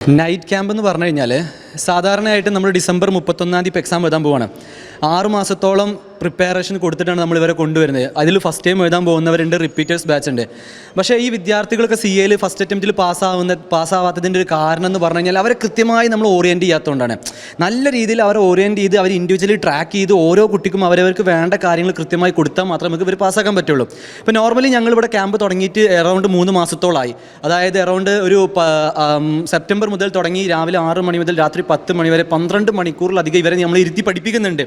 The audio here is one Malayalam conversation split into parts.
നൈറ്റ് ക്യാമ്പ് എന്ന് പറഞ്ഞു കഴിഞ്ഞാൽ സാധാരണയായിട്ട് നമ്മൾ ഡിസംബർ മുപ്പത്തൊന്നാം തീയതി ഇപ്പോൾ എക്സാം എഴുതാൻ പോവാണ്. ആറ് മാസത്തോളം പ്രിപ്പറേഷൻ കൊടുത്തിട്ടാണ് നമ്മൾ ഇവരെ കൊണ്ടുവരുന്നത്. അതിൽ ഫസ്റ്റ് ടൈം എഴുതാൻ പോകുന്നവരുണ്ട് റിപ്പീറ്റേഴ്സ് ബാച്ച് ഉണ്ട്. പക്ഷേ ഈ വിദ്യാർത്ഥികളൊക്കെ സി എയിൽ ഫസ്റ്റ് അറ്റംപ്റ്റിൽ പാസ്സാവുന്ന പാസ്സാവാത്തതിന്റെ ഒരു കാരണം എന്ന് പറഞ്ഞു കഴിഞ്ഞാൽ അവരെ കൃത്യമായി നമ്മൾ ഓറിയന്റ് ചെയ്യാത്തതുകൊണ്ടാണ്. നല്ല രീതിയിൽ അവരെ ഓറിയന്റ് ചെയ്ത് അവർ ഇൻഡിവിജ്വലി ട്രാക്ക് ചെയ്ത് ഓരോ കുട്ടിക്കും അവരവർക്ക് വേണ്ട കാര്യങ്ങൾ കൃത്യമായി കൊടുത്താൽ മാത്രമേ നമുക്ക് ഇവർ പാസ്സാക്കാൻ പറ്റുള്ളൂ. ഇപ്പോൾ നോർമലി ഞങ്ങളിവിടെ ക്യാമ്പ് തുടങ്ങിയിട്ട് എറൗണ്ട് മൂന്ന് മാസത്തോളമായി അതായത് എറൗണ്ട് ഒരു സെപ്റ്റംബർ മുതൽ തുടങ്ങി രാവിലെ ആറ് മണി മുതൽ രാത്രി പത്ത് മണി വരെ പന്ത്രണ്ട് മണിക്കൂറിലധികം ഇവരെ നമ്മൾ ഇരുത്തി പഠിപ്പിക്കുന്നുണ്ട്.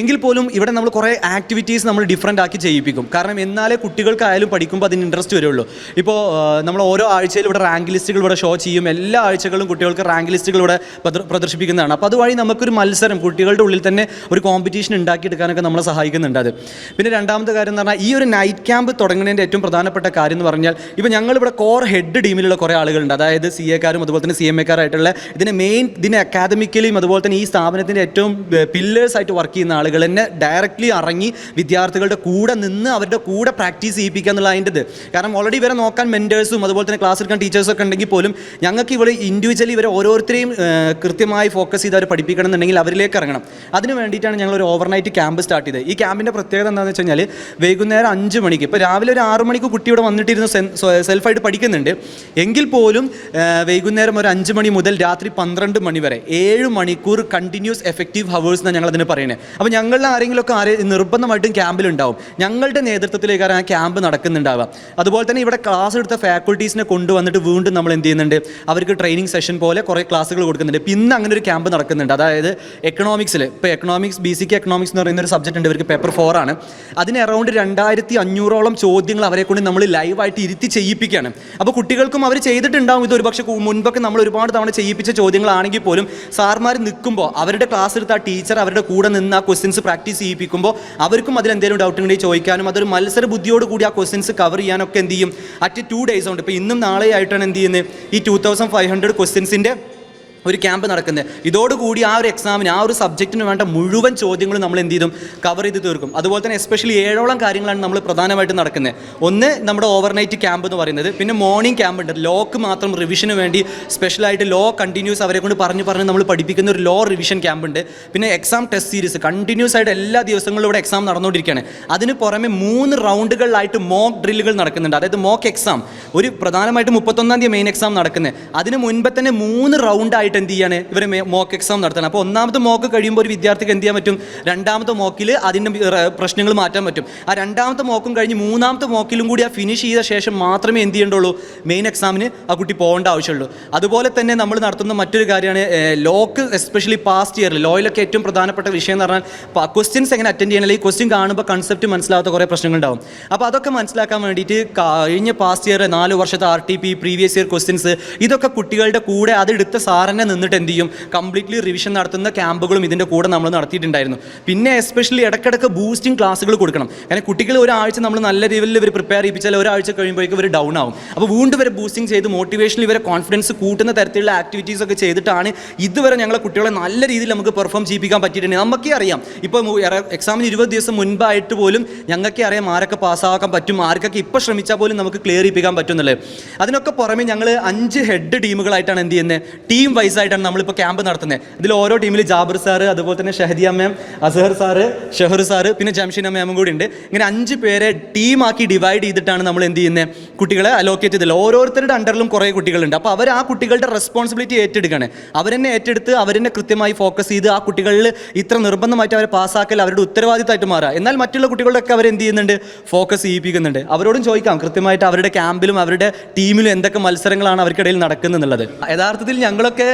എങ്കിൽ പോലും ഇവിടെ നമ്മൾ കുറേ ആക്ടിവിറ്റീസ് നമ്മൾ ഡിഫറെന്റ് ആക്കി ചെയ്യിപ്പിക്കും. കാരണം എന്നാലേ കുട്ടികൾക്കായാലും പഠിക്കുമ്പോൾ അതിന് ഇൻട്രസ്റ്റ് വരുള്ളൂ. ഇപ്പോൾ നമ്മൾ ഓരോ ആഴ്ചയിലും ഇവിടെ റാങ്ക് ലിസ്റ്റുകൾ ഇവിടെ ഷോ ചെയ്യും. എല്ലാ ആഴ്ചകളും കുട്ടികൾക്ക് റാങ്ക് ലിസ്റ്റുകൾ ഇവിടെ പ്രദർശിപ്പിക്കുന്നതാണ്. അപ്പോൾ അതുവഴി നമുക്കൊരു മത്സരം കുട്ടികളുടെ ഉള്ളിൽ തന്നെ ഒരു കോമ്പറ്റീഷൻ ഉണ്ടാക്കിയെടുക്കാനൊക്കെ നമ്മളെ സഹായിക്കുന്നുണ്ട് അത്. പിന്നെ രണ്ടാമത്തെ കാര്യം എന്ന് പറഞ്ഞാൽ ഈ ഒരു നൈറ്റ് ക്യാമ്പ് തുടങ്ങുന്നതിന്റെ ഏറ്റവും പ്രധാനപ്പെട്ട കാര്യം എന്ന് പറഞ്ഞാൽ ഇപ്പോൾ ഞങ്ങളിവിടെ കോർ ഹെഡ് ടീമിലുള്ള കുറേ ആളുകളുണ്ട്. അതായത് സി എക്കാരും അതുപോലെ തന്നെ സി എം എക്കാരായിട്ടുള്ള ഇതിനെ മെയിൻ ഇതിനെ അക്കാദമിക്കലിയും അതുപോലെ തന്നെ ഈ സ്ഥാപനത്തിന്റെ ഏറ്റവും പില്ലേഴ്സ് ആയിട്ട് വർക്ക് ചെയ്യുന്ന ആളുകൾ തന്നെ ഡയറക്റ്റ്ലി ഇറങ്ങി വിദ്യാർത്ഥികളുടെ കൂടെ നിന്ന് അവരുടെ കൂടെ പ്രാക്ടീസ് ചെയ്യിപ്പിക്കുക എന്നുള്ള അതിന്റെത്. കാരണം ഓൾറെഡി ഇവരെ നോക്കാൻ മെന്റേഴ്സും അതുപോലെ തന്നെ ക്ലാസ് എടുക്കാൻ ടീച്ചേഴ്സൊക്കെ ഉണ്ടെങ്കിൽ പോലും ഞങ്ങൾക്ക് ഇവിടെ ഇൻഡിവിജ്വലി ഇവരെ ഓരോരുത്തരെയും കൃത്യമായി ഫോക്കസ് ചെയ്ത് അവർ പഠിപ്പിക്കണം എന്നുണ്ടെങ്കിൽ അവരിലേക്ക് ഇറങ്ങണം. അതിന് വേണ്ടിയിട്ടാണ് ഞങ്ങൾ ഒരു ഓവർനൈറ്റ് ക്യാമ്പ് സ്റ്റാർട്ട് ചെയ്തത്. ഈ ക്യാമ്പിന്റെ പ്രത്യേകത എന്താണെന്ന് വെച്ച് കഴിഞ്ഞാൽ വൈകുന്നേരം അഞ്ച് മണിക്ക് ഇപ്പോൾ രാവിലെ ഒരു ആറ് മണിക്ക് കുട്ടി ഇവിടെ വന്നിട്ടിരുന്ന് സെൽഫായിട്ട് പഠിക്കുന്നുണ്ട്. എങ്കിൽ പോലും വൈകുന്നേരം ഒരു അഞ്ച് മണി മുതൽ രാത്രി പന്ത്രണ്ട് മണി വരെ ഏഴ് മണിക്കൂർ കണ്ടിന്യൂസ് എഫക്റ്റീവ് ഹവേഴ്സ് എന്നാണ് ഞങ്ങൾ അതിന് പറയുന്നത്. അപ്പോൾ ഞങ്ങളിൽ ആരെങ്കിലുമൊക്കെ ആരെ നിർബന്ധമായിട്ടും ക്യാമ്പിലുണ്ടാവും. ഞങ്ങളുടെ നേതൃത്വത്തിലേക്കാണ് ആ ക്യാമ്പ് നടക്കുന്നുണ്ടാവുക. അതുപോലെ തന്നെ ഇവിടെ ക്ലാസ് എടുത്ത ഫാക്കൾട്ടീസിനെ കൊണ്ടുവന്നിട്ട് വീണ്ടും നമ്മൾ എന്ത് ചെയ്യുന്നുണ്ട്? അവർക്ക് ട്രെയിനിങ് സെഷൻ പോലെ കുറേ ക്ലാസ്സുകൾ കൊടുക്കുന്നുണ്ട്. പിന്നെ അങ്ങനെ ഒരു ക്യാമ്പ് നടക്കുന്നുണ്ട്. അതായത് എക്കണോമിക്സിൽ ഇപ്പോൾ എക്കണോമിക്സ് ബി സിക്ക് എക്കണോമിക്സ് എന്ന് പറയുന്ന ഒരു സബ്ജക്റ്റ് ഉണ്ട്. ഇവർക്ക് പേപ്പർ ഫോർ ആണ്. അതിന് അറൗണ്ട് രണ്ടായിരത്തി അഞ്ഞൂറോളം ചോദ്യങ്ങൾ അവരെ കൊണ്ട് നമ്മൾ ലൈവായിട്ട് ഇരുത്തി ചെയ്യിപ്പിക്കുകയാണ്. അപ്പോൾ കുട്ടികൾക്കും അവർ ചെയ്തിട്ടുണ്ടാവും ഇത് ഒരുപക്ഷെ മുൻപൊക്കെ നമ്മൾ ഒരുപാട് തവണ ചെയ്യിപ്പിച്ച ചോദ്യങ്ങളാണെങ്കിൽ പോലും സാർമാർ നിൽക്കുമ്പോൾ അവരുടെ ക്ലാസ് എടുത്ത ആ ടീച്ചർ അവരുടെ കൂടെ നിന്ന് ആ ക്വസ്റ്റ്യൻസ് പ്രാക്ടീസ് ചെയ്യിപ്പിക്കുമ്പോൾ അവർക്കും അതിൽ എന്തെങ്കിലും ഡൗട്ട് ഉണ്ടെങ്കിൽ ചോദിക്കാനും അതൊരു മത്സര ബുദ്ധിയോട് കൂടി ആ ക്വസ്റ്റ്യൻസ് കവർ ചെയ്യാനൊക്കെ എന്ത് ചെയ്യും? അറ്റ് ടു ഡേയ്സ് ഉണ്ട്. ഇപ്പോൾ ഇന്നും നാളെയായിട്ടാണ് എന്ത് ചെയ്യുന്നത്? ഈ ടു തൗസൻഡ് ഫൈവ് ഹൺഡ്രഡ് ക്വസ്റ്റ്യൻസിന്റെ ഒരു ക്യാമ്പ് നടക്കുന്നത് ഇതോടുകൂടി ആ ഒരു എക്സാമിന് ആ ഒരു സബ്ജക്റ്റിന് വേണ്ട മുഴുവൻ ചോദ്യങ്ങളും നമ്മൾ എന്ത് ചെയ്തും? കവർ ചെയ്ത് തീർക്കും. അതുപോലെ തന്നെ എസ്പെഷ്യലി ഏഴോളം കാര്യങ്ങളാണ് നമ്മൾ പ്രധാനമായിട്ടും നടക്കുന്നത് ഒന്ന് നമ്മുടെ ഓവർനൈറ്റ് ക്യാമ്പ് എന്ന് പറയുന്നത്. പിന്നെ മോർണിംഗ് ക്യാമ്പ് ഉണ്ട്. ലോക്ക് മാത്രം റിവിഷന് വേണ്ടി സ്പെഷ്യലായിട്ട് ലോ കണ്ടിന്യൂസ് അവരെ കൊണ്ട് പറഞ്ഞ് പറഞ്ഞ് നമ്മൾ പഠിപ്പിക്കുന്ന ഒരു ലോ റിവിഷൻ ക്യാമ്പ് ഉണ്ട്. പിന്നെ എക്സാം ടെസ്റ്റ് സീരീസ് കണ്ടിന്യൂസ് ആയിട്ട് എല്ലാ ദിവസങ്ങളിലും ഇവിടെ എക്സാം നടന്നുകൊണ്ടിരിക്കുകയാണ്. അതിന് പുറമെ മൂന്ന് റൗണ്ടുകളിലായിട്ട് മോക്ക് ഡ്രില്ലുകൾ നടക്കുന്നുണ്ട്. അതായത് മോക്ക് എക്സാം ഒരു പ്രധാനമായിട്ടും മുപ്പത്തൊന്നാം തീയതി മെയിൻ എക്സാം നടക്കുന്നത് അതിന് മുൻപ് തന്നെ മൂന്ന് റൗണ്ടായിട്ട് എന്ത് ചെയ്യാണ്? ഇവർ മോക്ക് എക്സാം നടത്തണം. അപ്പോൾ ഒന്നാമത്തെ മോക്ക് കഴിയുമ്പോൾ ഒരു വിദ്യാർത്ഥിക്ക് എന്ത് ചെയ്യാൻ പറ്റും? രണ്ടാമത്തെ മോക്കിൽ അതിന്റെ പ്രശ്നങ്ങൾ മാറ്റാൻ പറ്റും. ആ രണ്ടാമത്തെ മോക്കും കഴിഞ്ഞ് മൂന്നാമത്തെ മോക്കിലും കൂടി ആ ഫിനിഷ് ചെയ്ത ശേഷം മാത്രമേ എന്ത് ചെയ്യേണ്ടുള്ളൂ? മെയിൻ എക്സാമിന് ആ കുട്ടി പോകേണ്ട ആവശ്യമുള്ളൂ. അതുപോലെ തന്നെ നമ്മൾ നടത്തുന്ന മറ്റൊരു കാര്യമാണ് ലോക്ക് എസ്പെഷ്യലി പാസ്റ്റ് ഇയറിൽ ലോയിലൊക്കെ ഏറ്റവും പ്രധാനപ്പെട്ട വിഷയം എന്ന് പറഞ്ഞാൽ ക്വസ്റ്റ്യൻസ് എങ്ങനെ അറ്റൻഡ് ചെയ്യണം? അല്ലെങ്കിൽ ക്വസ്റ്റ്യൻ കാണുമ്പോൾ കൺസെപ്റ്റ് മനസ്സിലാവാത്ത കുറേ പ്രശ്നങ്ങളുണ്ടാവും അപ്പോൾ അതൊക്കെ മനസ്സിലാക്കാൻ വേണ്ടിയിട്ട് കഴിഞ്ഞ പാസ്റ്റ് ഇയർ നാല് വർഷത്തെ R T P previous year questions ഇതൊക്കെ കുട്ടികളുടെ കൂടെ അതെടുത്ത സാറിനെ നിന്നിട്ട് എന്ത് ചെയ്യും? കംപ്ലീറ്റ്ലി റിവിഷൻ നടത്തുന്ന ക്യാമ്പുകളും ഇതിന്റെ കൂടെ നമ്മൾ നടത്തിയിട്ടുണ്ടായിരുന്നു. പിന്നെ എസ്പെഷ്യലി ഇടയ്ക്കിടയ്ക്ക് ബൂസ്റ്റിംഗ് ക്ലാസ്സുകൾ കൊടുക്കണം. കാരണം കുട്ടികൾ ഒരാഴ്ച നമ്മൾ നല്ല രീതിയിൽ ഇവർ പ്രിപ്പയർ ചെയ്യിപ്പിച്ചാൽ ഒരാഴ്ച കഴിയുമ്പോഴേക്കും ഇവർ ഡൗൺ ആവും. അപ്പോൾ വീണ്ടും ഇവരെ ബൂസ്റ്റിംഗ് ചെയ്ത് മോട്ടിവേഷനിൽ ഇവരെ കോൺഫിഡൻസ് കൂട്ടുന്ന തരത്തിലുള്ള ആക്ടിവിറ്റീസ് ഒക്കെ ചെയ്തിട്ടാണ് ഇതുവരെ ഞങ്ങളെ കുട്ടികളെ നല്ല രീതിയിൽ നമുക്ക് പെർഫോം ചെയ്യിപ്പിക്കാൻ പറ്റിയിട്ടുണ്ട് നമുക്കേ അറിയാം. ഇപ്പോൾ എക്സാമിന് ഇരുപത് ദിവസം മുൻപായിട്ട് പോലും ഞങ്ങൾക്കേ അറിയാം ആരൊക്കെ പാസ്സാക്കാൻ പറ്റും ആർക്കൊക്കെ ഇപ്പോൾ ശ്രമിച്ചാൽ പോലും നമുക്ക് ക്ലിയർ ചെയ്യിപ്പിക്കാൻ പറ്റും എന്നുള്ളത്. അതിനൊക്കെ പുറമെ ഞങ്ങൾ അഞ്ച് ഹെഡ് ടീമുകളായിട്ടാണ് എന്ത് ചെയ്യുന്നത് ടീം വൈസ് ആയിട്ടാണ് നമ്മളിപ്പോൾ ക്യാമ്പ് നടത്തുന്നത് ഇതിൽ ഓരോ ടീമിൽ ജാബിർ സാറ് അതുപോലെ തന്നെ ഷഹദി മാം അസഹർ സാറ് ഷെഹർ സാറ് പിന്നെ ജംഷീന അമ്മയും കൂടി ഉണ്ട്. ഇങ്ങനെ അഞ്ച് പേരെ ടീമാക്കി ഡിവൈഡ് ചെയ്തിട്ടാണ് നമ്മൾ എന്ത് ചെയ്യുന്നത് കുട്ടികളെ അലോക്കേറ്റ് ചെയ്തില്ല ഓരോരുത്തരുടെ അണ്ടറിലും കുറേ കുട്ടികളുണ്ട്. അപ്പോൾ അവർ ആ കുട്ടികളുടെ റെസ്പോൺസിബിലിറ്റി ഏറ്റെടുക്കുകയാണ് അവരെന്നെ ഏറ്റെടുത്ത് അവരെന്നെ കൃത്യമായി ഫോക്കസ് ചെയ്ത് ആ കുട്ടികളിൽ ഇത്ര നിർബന്ധമായിട്ട് അവരെ പാസ്സാക്കൽ അവരുടെ ഉത്തരവാദിത്തമായിട്ട് മാറുക എന്നാൽ മറ്റുള്ള കുട്ടികളുടെയൊക്കെ അവർ എന്ത് ചെയ്യുന്നുണ്ട്? ഫോക്കസ് ചെയ്യിപ്പിക്കുന്നുണ്ട്. അവരോടും ചോദിക്കാം. കൃത്യമായിട്ട് അവരുടെ ക്യാമ്പിലും അവരുടെ ടീമിലും എന്തൊക്കെ മത്സരങ്ങളാണ് അവർക്കിടയിൽ നടക്കുന്നത് എന്നുള്ളത് യഥാർത്ഥത്തിൽ ഞങ്ങളൊക്കെ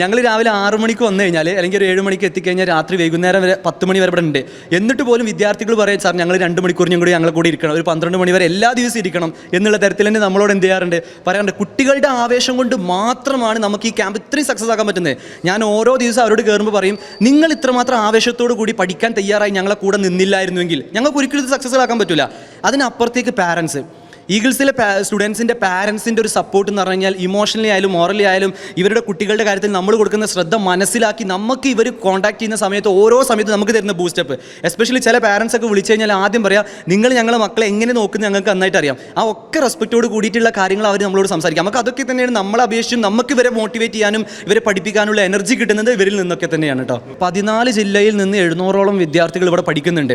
ഞങ്ങൾ രാവിലെ ആറു മണിക്ക് വന്നു കഴിഞ്ഞാൽ അല്ലെങ്കിൽ ഒരു ഏഴ് മണിക്ക് എത്തിക്കഴിഞ്ഞാൽ രാത്രി വൈകുന്നേരം വരെ പത്ത് മണി വരെ ഇവിടെ ഉണ്ട്. എന്നിട്ട് പോലും വിദ്യാർത്ഥികൾ പറയും സാർ ഞങ്ങൾ രണ്ട് മണിക്കൂറിനും കൂടി ഞങ്ങളെ കൂടി ഇരിക്കണം. ഒരു പന്ത്രണ്ട് മണി വരെ എല്ലാ ദിവസവും ഇരിക്കണം. എന്നുള്ള തരത്തിൽ തന്നെ നമ്മളോട് എന്ത് ചെയ്യാറുണ്ട്? പറയാറുണ്ട് കുട്ടികളുടെ ആവേശം കൊണ്ട് മാത്രമാണ് നമുക്ക് ഈ ക്യാമ്പ് ഇത്രയും സക്സസ് ആക്കാൻ പറ്റുന്നത്. ഞാൻ ഓരോ ദിവസം അവരോട് കയറുമ്പോൾ പറയും നിങ്ങൾ ഇത്രമാത്രം ആവേശത്തോടു കൂടി പഠിക്കാൻ തയ്യാറായി ഞങ്ങളെ കൂടെ നിന്നില്ലായിരുന്നുവെങ്കിൽ ഞങ്ങൾക്ക് ഒരിക്കലും ഇത് സക്സസ് ആക്കാൻ പറ്റില്ല അതിനപ്പുറത്തേക്ക് പാരൻസ് ഈഗിൾസിലെ സ്റ്റുഡൻസിന്റെ പാരൻസിന്റെ ഒരു സപ്പോർട്ട് എന്ന് പറഞ്ഞു കഴിഞ്ഞാൽ ഇമോഷണലി ആയാലും മോറലി ആയാലും ഇവരുടെ കുട്ടികളുടെ കാര്യത്തിൽ നമ്മൾ കൊടുക്കുന്ന ശ്രദ്ധ മനസ്സിലാക്കി നമുക്ക് ഇവർ കോൺടാക്ട് ചെയ്യുന്ന സമയത്ത് ഓരോ സമയത്ത് നമുക്ക് തരുന്ന ബൂസ്റ്റപ്പ് എസ്പെഷ്യലി ചില പാരൻസ് ഒക്കെ വിളിച്ചു കഴിഞ്ഞാൽ ആദ്യം പറയാം നിങ്ങൾ ഞങ്ങളെ മക്കളെ എങ്ങനെ നോക്കുന്നത് ഞങ്ങൾക്ക് നന്നായിട്ട് അറിയാം. ആ ഒക്കെ റെസ്പെക്റ്റോട് കൂടിയിട്ടുള്ള കാര്യങ്ങൾ അവർ നമ്മളോട് സംസാരിക്കും. നമുക്ക് അതൊക്കെ തന്നെയാണ് നമ്മളെ അപേക്ഷിച്ചും നമുക്ക് ഇവരെ മോട്ടിവേറ്റ് ചെയ്യാനും ഇവരെ പഠിപ്പിക്കാനുള്ള എനർജി കിട്ടുന്നത് ഇവരിൽ നിന്നൊക്കെ തന്നെയാണ് കേട്ടോ പതിനാല് ജില്ലയിൽ നിന്ന് എഴുന്നൂറോളം വിദ്യാർത്ഥികൾ ഇവിടെ പഠിക്കുന്നുണ്ട്.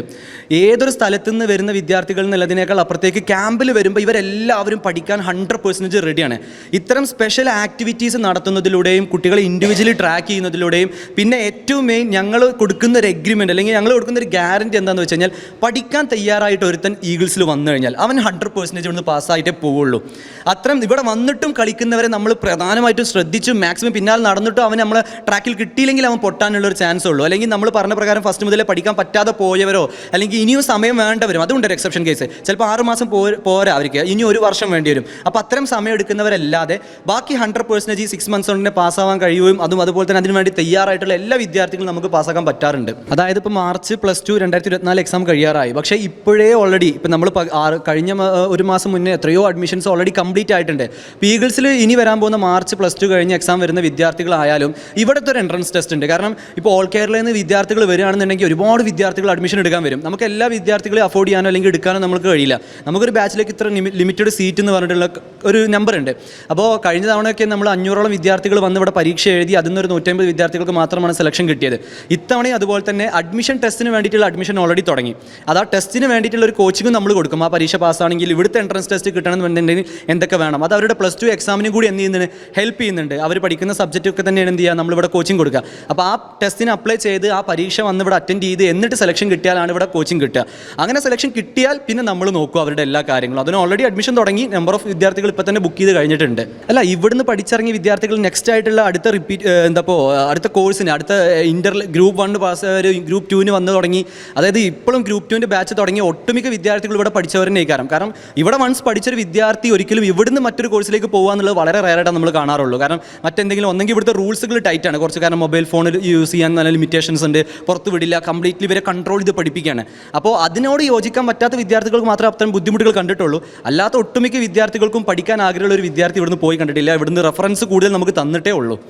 ഏതൊരു സ്ഥലത്ത് നിന്ന് വരുന്ന വിദ്യാർത്ഥികൾ എന്നുള്ളതിനേക്കാൾ അപ്പുറത്തേക്ക് ക്യാമ്പിൽ വരുമ്പോൾ ഇവരെല്ലാവരും പഠിക്കാൻ ഹൺഡ്രഡ് പെർസെന്റേജ് റെഡിയാണ് ഇത്തരം സ്പെഷ്യൽ ആക്ടിവിറ്റീസ് നടത്തുന്നതിലൂടെയും കുട്ടികളെ ഇൻഡിവിജ്വലി ട്രാക്ക് ചെയ്യുന്നതിലൂടെയും പിന്നെ ഏറ്റവും മെയിൻ ഞങ്ങൾ കൊടുക്കുന്ന ഒരു എഗ്രിമെന്റ് അല്ലെങ്കിൽ ഞങ്ങൾ കൊടുക്കുന്ന ഒരു ഗ്യാരണ്ടി എന്താണെന്ന് വെച്ച് കഴിഞ്ഞാൽ പഠിക്കാൻ തയ്യാറായിട്ട് ഒരുത്തൻ ഈഗിൾസിൽ വന്നു കഴിഞ്ഞാൽ അവൻ ഹൺഡ്രഡ് പെർസെന്റേജ് ഒന്ന് പാസ്സായിട്ടേ പോവുള്ളൂ. അത്രയും ഇവിടെ വന്നിട്ടും കളിക്കുന്നവരെ നമ്മൾ പ്രധാനമായിട്ടും ശ്രദ്ധിച്ചു മാക്സിമം പിന്നാലെ നടന്നിട്ടും അവൻ നമ്മളെ ട്രാക്കിൽ കിട്ടിയില്ലെങ്കിൽ അവൻ പൊട്ടാനുള്ള ഒരു ചാൻസ് ഉള്ളൂ. അല്ലെങ്കിൽ നമ്മൾ പറഞ്ഞ പ്രകാരം ഫസ്റ്റ് മുതലേ പഠിക്കാൻ പറ്റാതെ പോയവരോ അല്ലെങ്കിൽ ഇനിയും സമയം വേണ്ടവരും അതുകൊണ്ട് ഒരു എക്സെപ്ഷൻ കേസ് ചിലപ്പോൾ ആറ് മാസം പോ- അവർക്ക് ഇനി ഒരു വർഷം വേണ്ടി വരും. അപ്പോൾ അത്തരം സമയം എടുക്കുന്നവരല്ലാതെ ബാക്കി ഹൺഡ്രഡ് പേഴ്സന്റേജ് ഈ സിക്സ് മന്ത്സ് കൊണ്ട് പാസ്സാവാൻ കഴിയുകയും അതും അതുപോലെ തന്നെ അതിന് വേണ്ടി തയ്യാറായിട്ടുള്ള എല്ലാ വിദ്യാർത്ഥികളും നമുക്ക് പാസ്സാക്കാൻ പറ്റാറുണ്ട്. അതായത് ഇപ്പോൾ മാർച്ച് പ്ലസ് ടു രണ്ടായിരത്തി ഇരുപത്തിനാല് എക്സാം കഴിയാറായി. പക്ഷേ ഇപ്പോഴേ ഓൾറെഡി ഇപ്പം നമ്മൾ കഴിഞ്ഞ ഒരു മാസം മുന്നേ എത്രയോ അഡ്മിഷൻസ് ഓൾറെഡി കംപ്ലീറ്റ് ആയിട്ടുണ്ട്. പീഗിൾസിൽ ഇനി വരാൻ പോകുന്ന മാർച്ച് പ്ലസ് ടു കഴിഞ്ഞ് എക്സാം വരുന്ന വിദ്യാർത്ഥികളായാലും ഇവിടുത്തെ ഒരു എൻട്രൻസ് ടെസ്റ്റ് ഉണ്ട്. കാരണം ഇപ്പോൾ ഓൾ കേരളയിൽ നിന്ന് വിദ്യാർത്ഥികൾ വരികയാണെന്നുണ്ടെങ്കിൽ ഒരുപാട് വിദ്യാർത്ഥികൾ അഡ്മിഷൻ എടുക്കാൻ വരും. നമുക്ക് എല്ലാ വിദ്യാർത്ഥികളെയും അഫോർഡ് ചെയ്യാനോ അല്ലെങ്കിൽ എടുക്കാനോ നമുക്ക് കഴിയില്ല. നമുക്കൊരു ബാച്ചിലേക്ക് ഇത്ര ലിമിറ്റഡ് സീറ്റ് എന്ന് പറഞ്ഞിട്ടുള്ള ഒരു നമ്പർ ഉണ്ട്. അപ്പോൾ കഴിഞ്ഞ തവണയൊക്കെ നമ്മൾ അഞ്ഞൂറോളം വിദ്യാർത്ഥികൾ വന്ന് ഇവിടെ പരീക്ഷ എഴുതി അതിൽ നിന്നൊരു നൂറ്റമ്പത് വിദ്യാർത്ഥികൾക്ക് മാത്രമാണ് സെലക്ഷൻ കിട്ടിയത്. ഇത്തവണയും അതുപോലെ തന്നെ അഡ്മിഷൻ ടെസ്റ്റിന് വേണ്ടിയിട്ടുള്ള അഡ്മിഷൻ ഓൾറെഡി തുടങ്ങി. അത് ആ ടെസ്റ്റിന് വേണ്ടിയിട്ടുള്ള ഒരു കോച്ചിങ്ങും നമ്മൾ കൊടുക്കും. ആ പരീക്ഷ പാസ്സാണെങ്കിൽ ഇവിടുത്തെ എൻട്രൻസ് ടെസ്റ്റ് കിട്ടണമെന്നുണ്ടെങ്കിൽ എന്തൊക്കെ വേണം. അത് അവരുടെ പ്ലസ് ടു എക്സാമിനും കൂടി എന്ത് ചെയ്യുന്നുണ്ട്? ഹെൽപ്പ് ചെയ്യുന്നുണ്ട്. അവർ പഠിക്കുന്ന സബ്ജക്റ്റ് ഒക്കെ തന്നെയാണ് എന്ത് ചെയ്യുക? നമ്മളിവിടെ കോച്ചിങ് കൊടുക്കുക. അപ്പോൾ ആ ടെസ്റ്റിന് അപ്ലൈ ചെയ്ത് ആ പരീക്ഷ വന്ന് ഇവിടെ അറ്റൻഡ് ചെയ്ത് എന്നിട്ട് സെലക്ഷൻ കിട്ടിയാലാണ് ഇവിടെ കോച്ചിങ് കിട്ടുക. അങ്ങനെ സെലക്ഷൻ കിട്ടിയാൽ പിന്നെ നമ്മൾ നോക്കും അവരുടെ എല്ലാ കാര്യങ്ങളും. അതിന് ഓൾറെഡി അഡ്മിഷൻ തുടങ്ങി. നമ്പർ ഓഫ് വിദ്യാർത്ഥികൾ ഇപ്പോൾ തന്നെ ബുക്ക് ചെയ്ത് കഴിഞ്ഞിട്ടുണ്ട്. അല്ല ഇവിടുന്ന് പഠിച്ചിറങ്ങിയ വിദ്യാർത്ഥികൾ നെക്സ്റ്റ് ആയിട്ടുള്ള അടുത്ത റിപ്പീറ്റ് എന്താപ്പോ അടുത്ത കോഴ്സിന് അടുത്ത ഇന്റർ ഗ്രൂപ്പ് വൺ പാസ് ഒരു ഗ്രൂപ്പ് ടുവിന് വന്ന് തുടങ്ങി. അതായത് ഇപ്പോഴും ഗ്രൂപ്പ് ടുവിന്റെ ബാച്ച് തുടങ്ങി ഒട്ടുമിക്ക വിദ്യാർത്ഥികൾ ഇവിടെ പഠിച്ചവരെ കാരണം. കാരണം ഇവിടെ വൺസ് പഠിച്ചൊരു വിദ്യാർത്ഥി ഒരിക്കലും ഇവിടുന്ന് മറ്റൊരു കോഴ്സിലേക്ക് പോകുക എന്നുള്ളത് വളരെ റയറായിട്ട് നമ്മൾ കാണാറുള്ളൂ. കാരണം മറ്റെന്തെങ്കിലും ഒന്നെങ്കിൽ ഇവിടുത്തെ റൂൾസുകൾ ടൈറ്റാണ് കുറച്ച് കാരണം മൊബൈൽ ഫോണിൽ യൂസ് ചെയ്യാൻ നല്ല ലിമിറ്റേഷൻസ് ഉണ്ട്. പുറത്ത് വിടില്ല കംപ്ലീറ്റ്ലി ഇവരെ കൺട്രോൾ ചെയ്ത് പഠിപ്പിക്കുകയാണ്. അപ്പോൾ അതിനോട് യോജിക്കാൻ പറ്റാത്ത വിദ്യാർത്ഥികൾക്ക് മാത്രമേ അത്തരം ബുദ്ധിമുട്ടുകൾ കണ്ടിട്ടുള്ളൂ. അല്ലാത്ത ഒട്ടുമിക്ക വിദ്യാർത്ഥികൾക്കും പഠിക്കാൻ ആഗ്രഹമുള്ള ഒരു വിദ്യാർത്ഥി ഇവിടുന്ന് പോയി കണ്ടിട്ടില്ല. ഇവിടുന്ന് റെഫറൻസ് കൂടുതൽ നമുക്ക് തന്നിട്ടേ ഉള്ളൂ.